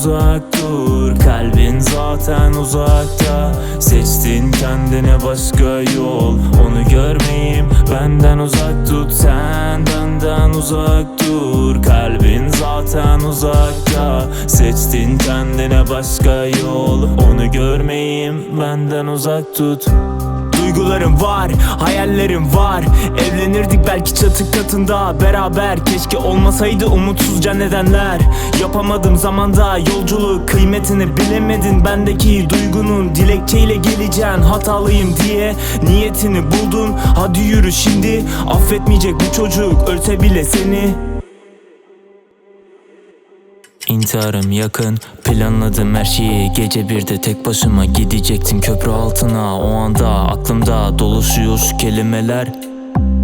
uzak dur. Kalbin zaten uzakta. Seçtin kendine başka yol. Onu görmeyeyim benden uzak tut. Sen benden uzak dur. Kalbin zaten uzakta. Seçtin kendine başka yol. Onu görmeyeyim benden uzak tut. Duygularım var, hayallerim var. Evlenirdik belki çatı katında beraber. Keşke olmasaydı umutsuzca nedenler. Yapamadım zamanda yolculuk Kıymetini bilemedin. Bendeki duygunun Dilekçeyle geleceksin hatalıyım diye Niyetini buldun. Hadi yürü şimdi Affetmeyecek bu çocuk ölse bile seni İntiharım yakın Planladım her şeyi. Gece birde tek başıma gidecektim köprü altına. O anda aklımda dolaşıyor kelimeler.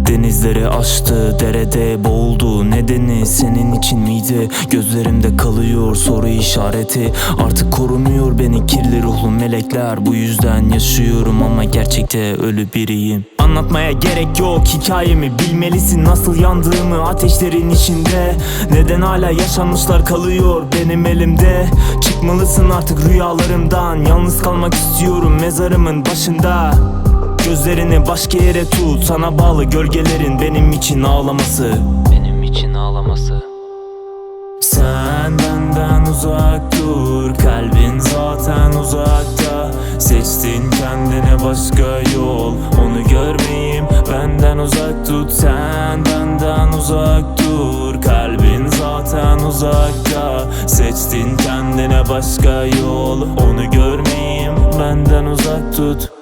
Denizleri aştı, derede boğuldu. Nedeni senin için miydi? Gözlerimde kalıyor soru işareti. Artık korumuyor beni kirli ruhlu melekler. Bu yüzden yaşıyorum ama gerçekte ölü biriyim Anlatmaya gerek yok. Hikayemi bilmelisin Nasıl yandığımı ateşlerin içinde. Neden hala yaşanmışlar kalıyor benim elimde? Çıkmalısın artık rüyalarımdan. Yalnız kalmak istiyorum mezarımın başında. Gözlerini başka yere tut. Sana bağlı gölgelerin benim için ağlaması. Benim için ağlaması. Sen benden uzak dur. Kalbin zaten uzakta. Seçtin kendine başka yol benden uzak tut Sen benden uzak dur. Kalbin zaten uzakta. Seçtin kendine başka yol. Onu görmeyeyim benden uzak tut